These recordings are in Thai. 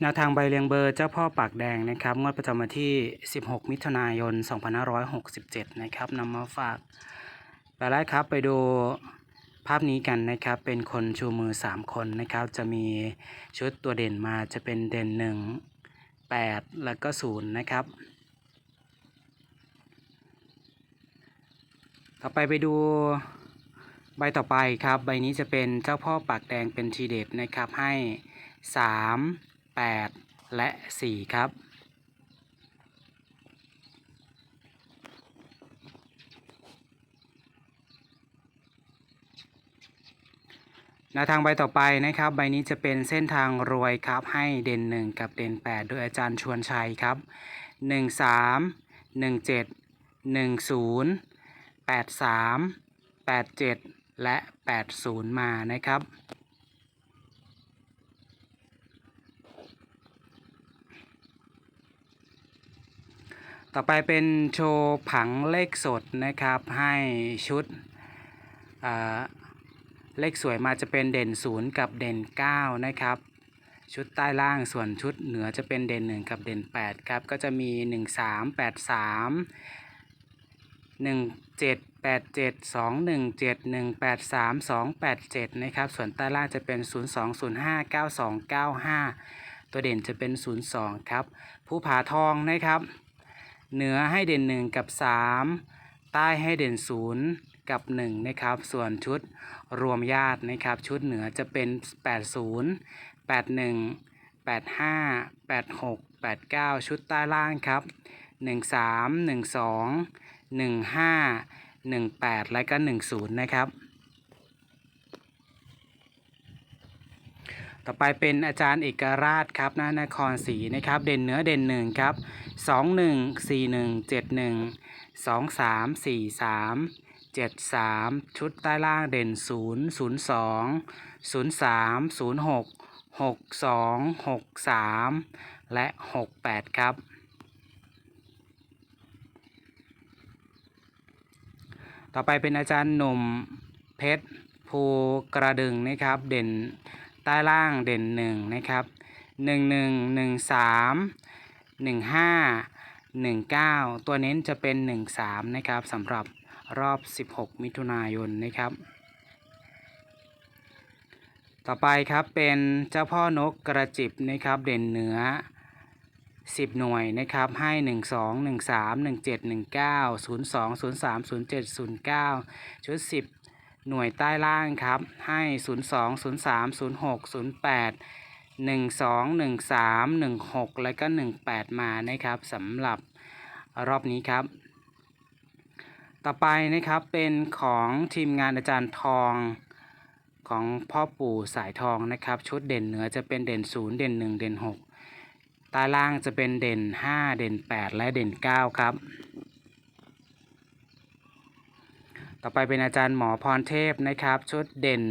แนวทางใบเรียงเบอร์เจ้าพ่อปากแดงนะครับงวดประจำวันที่ 16 มิถุนายน 2567 นะครับนำมาฝากไปแรกครับไปดูภาพนี้กันนะครับ เป็นคนชูมือ 3 คนนะครับ จะมีชุดตัวเด่นมาจะเป็นเด่น 1 8 แล้วก็ 0 นะครับ ต่อไปไปดูใบต่อไปครับ ใบนี้จะเป็นเจ้าพ่อปากแดงเป็นทีเด็ดนะครับให้ 3 8 และ 4 ครับ แนวทางใบต่อไปนะครับ ใบนี้จะเป็นเส้นทางรวยครับ ให้เด่น 1 กับเด่น 8 โดยอาจารย์ชวนชัยครับ 1 3 1 7 1 0 8 3 8 7 และ 80 มานะครับ ต่อไปเป็นโชว์ผังเลขสดนะครับ ให้ชุดเลขสวยมาจะเป็นเด่น 0 กับเด่น 9 นะครับ ชุดใต้ล่างส่วนชุดเหนือจะเป็นเด่น 1 กับเด่น 8 ครับ ก็จะมี 1 3 8 3 1 7 8 7 2 1 7 1 8 3 2 8 7 นะครับ ส่วนใต้ล่างจะเป็น 0 2 0 5 9 2 9 5 ตัวเด่นจะเป็น 0 2 ครับ ผู้ผาทองนะครับ เหนือให้เด่น 1 กับ 3 ใต้ให้เด่น 0 กับ 1 นะครับ ส่วนชุดรวมญาตินะครับ ชุดเหนือจะเป็น 80 81 85 86 89 ชุดใต้ล่างครับ 13 12 15 18 และก็ 10 นะครับ ต่อไปเป็นอาจารย์เอกราชครับนะนครศรีนะครับ เด่นเนื้อเด่นหนึ่งครับสองหนึ่งสี่หนึ่งเจ็ดหนึ่งสองสามสี่สามเจ็ดสามชุดใต้ล่างเด่นศูนย์ศูนย์สองศูนย์สามศูนย์หกหกสองหกสามและหกแปดครับต่อไปเป็นอาจารย์หนุ่มเพชรภูกระดึงนะครับ เด่น ใต้ล่างเด่นหนึ่งนะครับหนึ่งหนึ่งหนึ่งสามหนึ่งห้าหนึ่งเก้าตัวเน้นจะเป็นหนึ่งสามนะครับสำหรับรอบ16มิถุนายนนะครับ ต่อไปครับเป็นเจ้าพ่อนกกระจิบนะครับเด่นเหนือ10หน่วยนะครับให้1 2 1 3 1 7 1 9 0 2 0 3 0 7 0 9ชุด10 หน่วยใต้ล่างครับ ให้ 0 2 0 3 0 6 0 8 1 2 1 3 1 6 และก็ 1 8 มานะครับสำหรับรอบนี้ครับ ต่อไปนะครับเป็นของทีมงานอาจารย์ทองของพ่อปู่สายทองนะครับ ชุดเด่นเหนือจะเป็นเด่น 0 เด่น 1 เด่น 6 ใต้ล่างจะเป็นเด่น 5 เด่น 8 และเด่น 9 ครับ ต่อไปเป็นอาจารย์หมอพรเทพนะครับ ชุดเด่น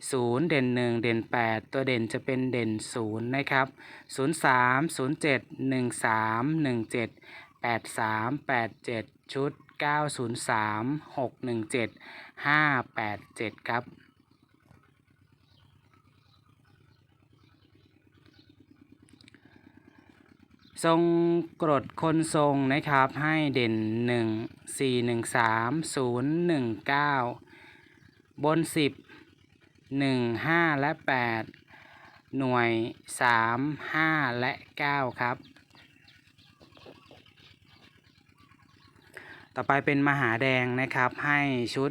0 เด่น 1 เด่น 8 ตัวเด่นจะเป็นเด่น 0 นะครับ 0 3 0 7 1 3 1 7 8 3 8 7 ชุด 9 0 3 6 1 7 5 8 7 ครับ ทรงกรดคนทรงนะครับให้เด่น 1 4 1 3 0 1 9 บน 10 1 5 และ 8 หน่วย 3 5 และ 9 ครับ ต่อไปเป็นมหาแดงนะครับให้ชุด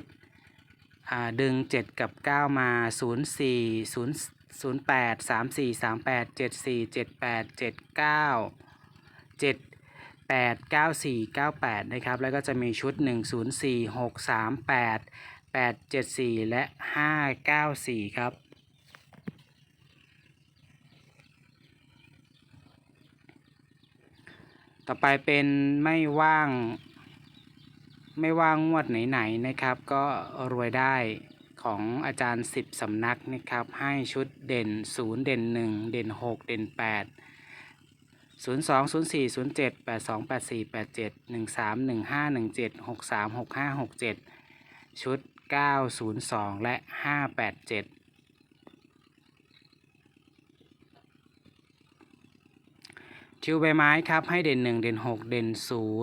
ดึง 7 กับ 9 มา 0 4 0 0 8 3 4 3 8 7 4 7 8 7 9 7 8 9 4 9 8 นะครับ แล้วก็จะมีชุด 1 0 4 6 3 8 8 7 4 และ 5 9 4 ครับ ต่อไปเป็นไม่ว่าง ไม่ว่างวดไหนๆนะครับ ก็รวยได้ของอาจารย์สิบสำนักนะครับ ให้ชุดเด่นศูนย์เด่นหนึ่งเด่นหกเด่นแปดศูนย์สองศูนย์สี่ศูนย์เจ็ดแปดสองแปดสี่แปดเจ็ดหนึ่งสามหนึ่งห้าหนึ่งเจ็ดหกสามหกห้าหกเจ็ดชุดเก้าศูนย์สองและห้าแปดเจ็ดชิวใบไม้ครับให้เด่น 1 เด่น 6 เด่น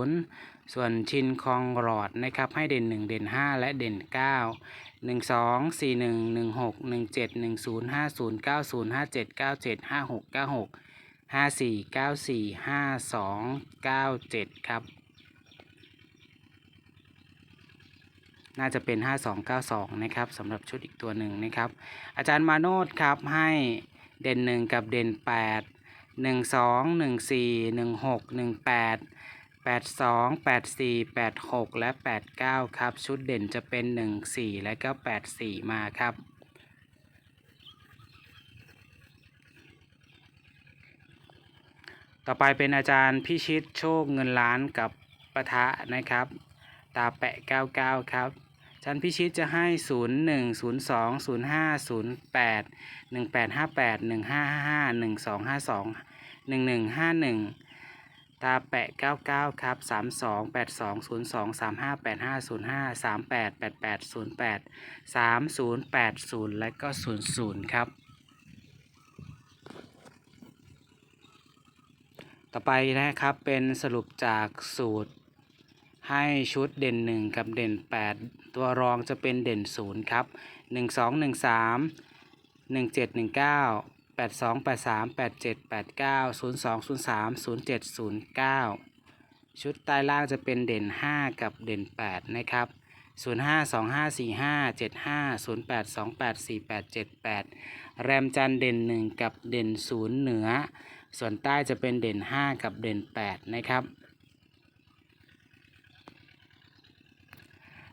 0 ส่วนชินคองหลอดนะครับให้เด่น 1 เด่น 5 และเด่น 9 1 2 4 1 1 6 1 7 1 0 5 0 9 0 5 7 9 7 5 6 9 6 5 4 9 4 5 2 9 7ครับ น่าจะเป็น5292นะครับสำหรับชุดอีกตัวหนึ่งนะครับ อาจารย์มาโนดครับให้เด่น1กับเด่น8หนึ่งสองหนึ่งสี่หนึ่งหกหนึ่งแปดแปดสองแปดสี่แปดหกและแปดเก้าครับ ชุดเด่นจะเป็นหนึ่งสี่และก็แปดสี่มาครับ ต่อไปเป็นอาจารย์พิชิตโชคเงินล้านกับปะทะนะครับ ตาแปะ 99 ครับอาจารย์พิชิตจะให้ 0 1 0 2 0 5 0 8 1 8 5 8 1 5 5 5 1 2 5 2 1 1 5 1 ตาแปะ 99 ครับ 3 2 8 2 0 2 3 5 8 5 0 5 3 8 8 8 0 8 3 0 8 0 และก็ 0 0 ครับ ต่อไปนะครับเป็นสรุปจากสูตรให้ชุดเด่น 1 กับเด่น 8 ตัวรองจะเป็นเด่น 0 ครับ 1 2 1 3 1 7 1 9 8 2 8 3 8 7 8 9 0 2 0 3 0 7 0 9 ชุดใต้ล่างจะเป็นเด่น 5 กับเด่น 8 นะครับ 0 5 2 5 4 5 7 5 0 8 2 8 4 8 7 8 แรมจันเด่น 1 กับเด่น 0 เหนือ ส่วนใต้จะเป็นเด่น 5 กับเด่น 8 นะครับ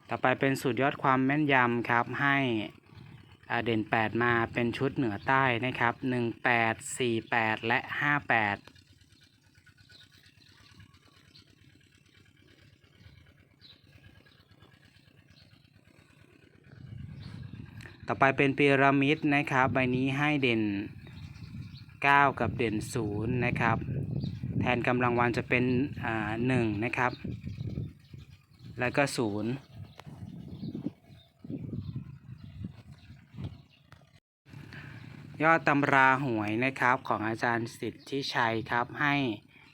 ต่อไปเป็นสูตรยอดความแม่นยำครับ ให้เด่น 8 มาเป็นชุดเหนือใต้นะครับ 18 48 และ 58ต่อไปเป็นพีระมิดนะครับ ใบนี้ให้เด่น 9 กับเด่น 0 นะครับ แทนกำลังวันจะเป็นอ่า1นะครับ แล้วก็ 0 ยอดตำราหวยนะครับของอาจารย์สิทธิชัยครับ ให้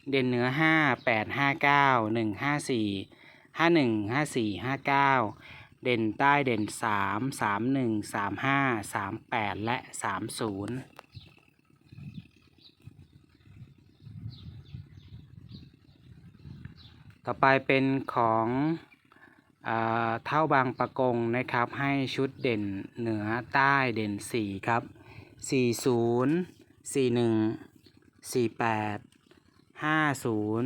เด่นเหนือ5 8 5 9 1 5 4 5 1 5 4 5 9 เด่นใต้เด่น 3 3 1 3 5 3 8 และ 3 ต่อไปเป็นของอาเท่าบางประกงนะครับ ให้ชุดเด่นเหนือใต้เด่น 4 ครับ 40 41 48 50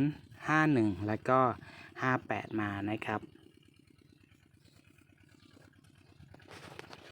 51 แล้วก็ 58 มานะครับ